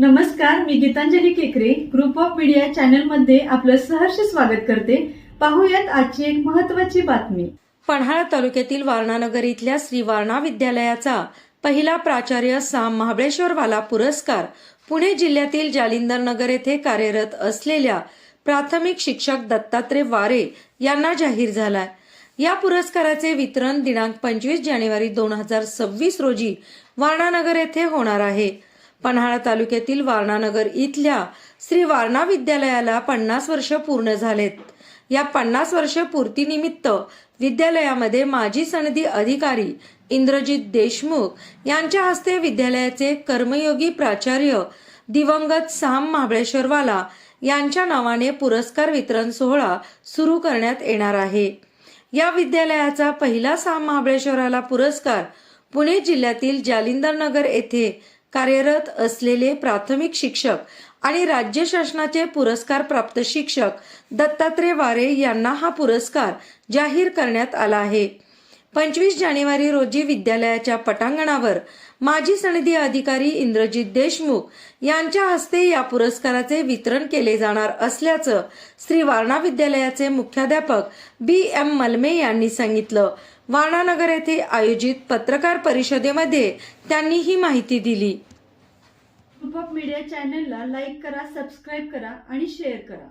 नमस्कार मी गीतांजली केकरे. Group of media चॅनलमध्ये आपलं सहर्ष स्वागत करते. पाहूयात आजची एक महत्वाची बातमी. पन्हाळा तालुक्यातील वारणानगर इथल्या श्री वारणा विद्यालयाचा पहिला प्राचार्य साम महाबळेश्वरवाला पुरस्कार पुणे जिल्ह्यातील जालिंदर नगर येथे कार्यरत असलेल्या प्राथमिक शिक्षक दत्तात्रय वारे यांना जाहीर झालाय. या पुरस्काराचे वितरण दिनांक पंचवीस जानेवारी दोन हजार सव्वीस रोजी वारणानगर येथे होणार आहे. पन्हाळा तालुक्यातील वारणानगर इथल्या श्री वारणा विद्यालयाला पन्नास वर्ष पूर्ण झालेत. या पन्नास वर्ष पूर्तीनिमित्त विद्यालयामध्ये माजी सनदी अधिकारी इंद्रजित देशमुख यांच्या हस्ते विद्यालयाचे कर्मयोगी प्राचार्य दिवंगत साम महाबळेश्वरवाला यांच्या नावाने पुरस्कार वितरण सोहळा सुरू करण्यात येणार आहे. या विद्यालयाचा पहिला साम महाबळेश्वराला पुरस्कार पुणे जिल्ह्यातील जालिंदर नगर येथे कार्यरत असलेले प्राथमिक शिक्षक आणि राज्य शासनाचे पुरस्कार प्राप्त शिक्षक दत्तात्रय वारे यांना हा पुरस्कार जाहीर करण्यात आला आहे. पंचवीस जानेवारी रोजी विद्यालयाच्या पटांगणावर माजी सनदी अधिकारी इंद्रजित देशमुख यांच्या हस्ते या पुरस्काराचे वितरण केले जाणार असल्याचं श्री वारणा विद्यालयाचे मुख्याध्यापक बी एम मलमे यांनी सांगितलं. वारणानगर येथे आयोजित पत्रकार परिषदेमध्ये त्यांनी ही माहिती दिली. मीडिया चॅनलला लाईक करा सबस्क्राईब करा आणि शेअर करा.